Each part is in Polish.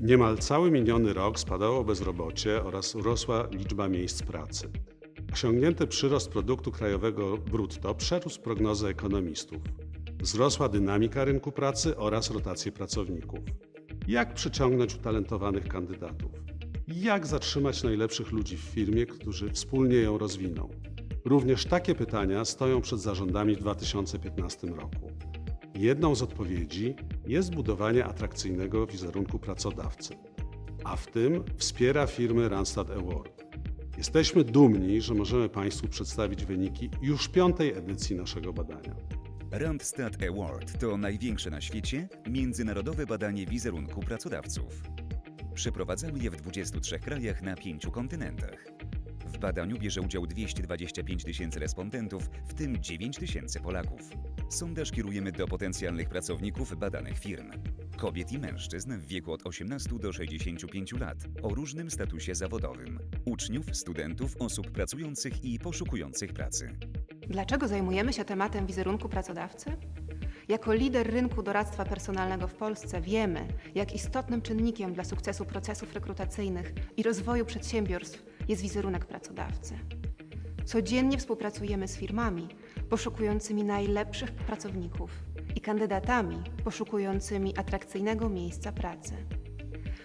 Niemal cały miniony rok spadało bezrobocie oraz rosła liczba miejsc pracy. Osiągnięty przyrost produktu krajowego brutto przerósł prognozy ekonomistów. Wzrosła dynamika rynku pracy oraz rotacje pracowników. Jak przyciągnąć utalentowanych kandydatów? Jak zatrzymać najlepszych ludzi w firmie, którzy wspólnie ją rozwiną? Również takie pytania stoją przed zarządami w 2015 roku. Jedną z odpowiedzi jest budowanie atrakcyjnego wizerunku pracodawcy, a w tym wspiera firmy Randstad Award. Jesteśmy dumni, że możemy Państwu przedstawić wyniki już piątej edycji naszego badania. Randstad Award to największe na świecie międzynarodowe badanie wizerunku pracodawców. Przeprowadzamy je w 23 krajach na pięciu kontynentach. W badaniu bierze udział 225 tysięcy respondentów, w tym 9 tysięcy Polaków. Sondaż kierujemy do potencjalnych pracowników badanych firm. Kobiet i mężczyzn w wieku od 18 do 65 lat o różnym statusie zawodowym. Uczniów, studentów, osób pracujących i poszukujących pracy. Dlaczego zajmujemy się tematem wizerunku pracodawcy? Jako lider rynku doradztwa personalnego w Polsce wiemy, jak istotnym czynnikiem dla sukcesu procesów rekrutacyjnych i rozwoju przedsiębiorstw jest wizerunek pracodawcy. Codziennie współpracujemy z firmami poszukującymi najlepszych pracowników i kandydatami poszukującymi atrakcyjnego miejsca pracy.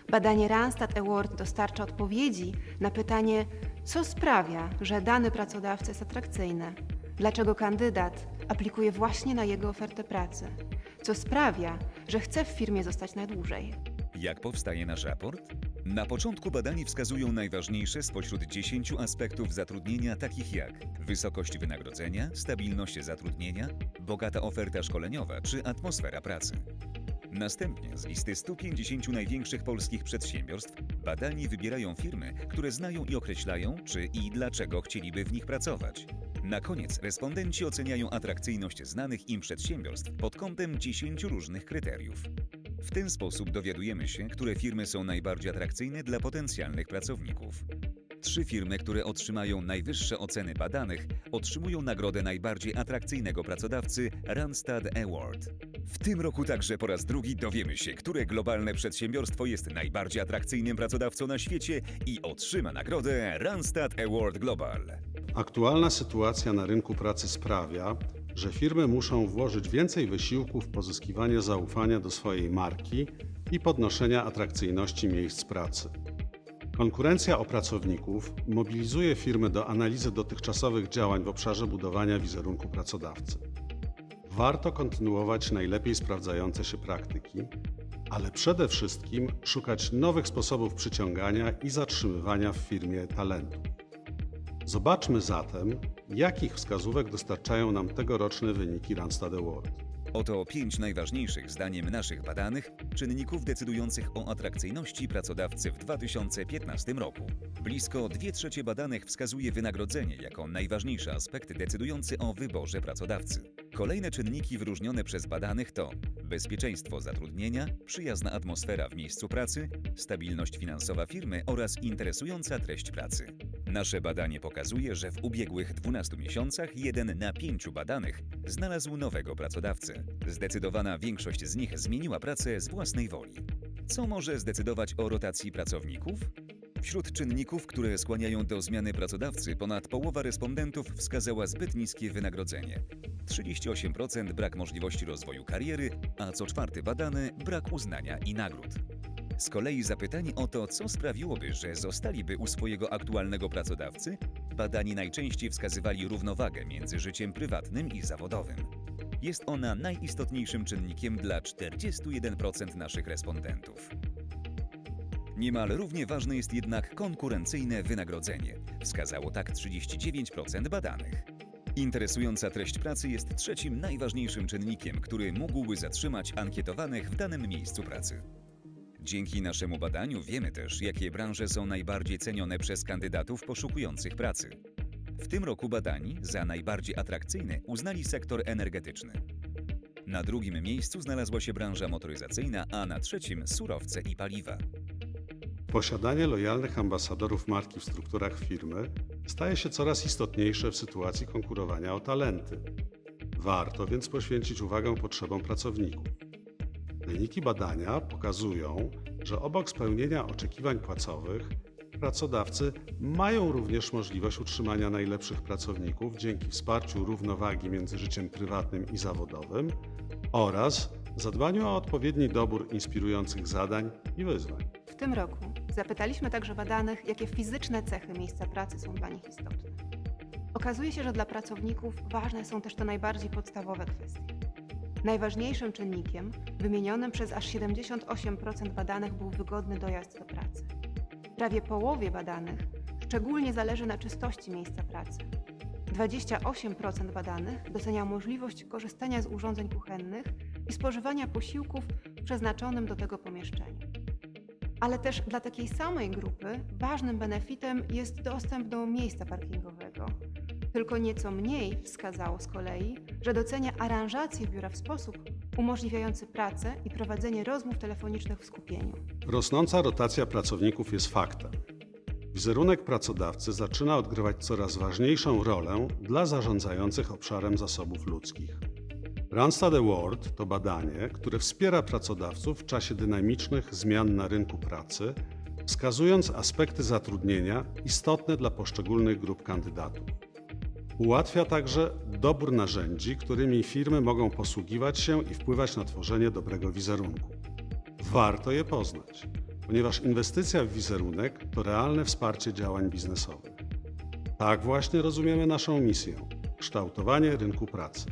Badanie Randstad Award dostarcza odpowiedzi na pytanie, co sprawia, że dany pracodawca jest atrakcyjny, dlaczego kandydat aplikuje właśnie na jego ofertę pracy, co sprawia, że chce w firmie zostać na dłużej. Jak powstaje nasz raport? Na początku badani wskazują najważniejsze spośród 10 aspektów zatrudnienia, takich jak wysokość wynagrodzenia, stabilność zatrudnienia, bogata oferta szkoleniowa czy atmosfera pracy. Następnie z listy 150 największych polskich przedsiębiorstw badani wybierają firmy, które znają i określają, czy i dlaczego chcieliby w nich pracować. Na koniec respondenci oceniają atrakcyjność znanych im przedsiębiorstw pod kątem 10 różnych kryteriów. W ten sposób dowiadujemy się, które firmy są najbardziej atrakcyjne dla potencjalnych pracowników. Trzy firmy, które otrzymają najwyższe oceny badanych, otrzymują nagrodę najbardziej atrakcyjnego pracodawcy Randstad Award. W tym roku także po raz drugi dowiemy się, które globalne przedsiębiorstwo jest najbardziej atrakcyjnym pracodawcą na świecie i otrzyma nagrodę Randstad Award Global. Aktualna sytuacja na rynku pracy sprawia, że firmy muszą włożyć więcej wysiłku w pozyskiwanie zaufania do swojej marki i podnoszenia atrakcyjności miejsc pracy. Konkurencja o pracowników mobilizuje firmy do analizy dotychczasowych działań w obszarze budowania wizerunku pracodawcy. Warto kontynuować najlepiej sprawdzające się praktyki, ale przede wszystkim szukać nowych sposobów przyciągania i zatrzymywania w firmie talentu. Zobaczmy zatem, jakich wskazówek dostarczają nam tegoroczne wyniki Randstad Award. Oto pięć najważniejszych, zdaniem naszych badanych, czynników decydujących o atrakcyjności pracodawcy w 2015 roku. Blisko 2 trzecie badanych wskazuje wynagrodzenie jako najważniejszy aspekt decydujący o wyborze pracodawcy. Kolejne czynniki wyróżnione przez badanych to bezpieczeństwo zatrudnienia, przyjazna atmosfera w miejscu pracy, stabilność finansowa firmy oraz interesująca treść pracy. Nasze badanie pokazuje, że w ubiegłych 12 miesiącach jeden na pięciu badanych znalazł nowego pracodawcę. Zdecydowana większość z nich zmieniła pracę z własnej woli. Co może zdecydować o rotacji pracowników? Wśród czynników, które skłaniają do zmiany pracodawcy, ponad połowa respondentów wskazała zbyt niskie wynagrodzenie. 38% brak możliwości rozwoju kariery, a co czwarty badany brak uznania i nagród. Z kolei zapytani o to, co sprawiłoby, że zostaliby u swojego aktualnego pracodawcy, badani najczęściej wskazywali równowagę między życiem prywatnym i zawodowym. Jest ona najistotniejszym czynnikiem dla 41% naszych respondentów. Niemal równie ważne jest jednak konkurencyjne wynagrodzenie. Wskazało tak 39% badanych. Interesująca treść pracy jest trzecim najważniejszym czynnikiem, który mógłby zatrzymać ankietowanych w danym miejscu pracy. Dzięki naszemu badaniu wiemy też, jakie branże są najbardziej cenione przez kandydatów poszukujących pracy. W tym roku badani za najbardziej atrakcyjny uznali sektor energetyczny. Na drugim miejscu znalazła się branża motoryzacyjna, a na trzecim surowce i paliwa. Posiadanie lojalnych ambasadorów marki w strukturach firmy staje się coraz istotniejsze w sytuacji konkurowania o talenty. Warto więc poświęcić uwagę potrzebom pracowników. Wyniki badania pokazują, że obok spełnienia oczekiwań płacowych, pracodawcy mają również możliwość utrzymania najlepszych pracowników dzięki wsparciu równowagi między życiem prywatnym i zawodowym oraz zadbaniu o odpowiedni dobór inspirujących zadań i wyzwań. W tym roku zapytaliśmy także badanych, jakie fizyczne cechy miejsca pracy są dla nich istotne. Okazuje się, że dla pracowników ważne są też te najbardziej podstawowe kwestie. Najważniejszym czynnikiem, wymienionym przez aż 78% badanych, był wygodny dojazd do pracy. Prawie połowie badanych szczególnie zależy na czystości miejsca pracy. 28% badanych docenia możliwość korzystania z urządzeń kuchennych i spożywania posiłków w przeznaczonym do tego pomieszczeniu. Ale też dla takiej samej grupy ważnym benefitem jest dostęp do miejsca parkingowego. Tylko nieco mniej wskazało z kolei, że docenia aranżację biura w sposób umożliwiający pracę i prowadzenie rozmów telefonicznych w skupieniu. Rosnąca rotacja pracowników jest faktem. Wizerunek pracodawcy zaczyna odgrywać coraz ważniejszą rolę dla zarządzających obszarem zasobów ludzkich. Randstad Award to badanie, które wspiera pracodawców w czasie dynamicznych zmian na rynku pracy, wskazując aspekty zatrudnienia istotne dla poszczególnych grup kandydatów. Ułatwia także dobór narzędzi, którymi firmy mogą posługiwać się i wpływać na tworzenie dobrego wizerunku. Warto je poznać, ponieważ inwestycja w wizerunek to realne wsparcie działań biznesowych. Tak właśnie rozumiemy naszą misję kształtowanie rynku pracy.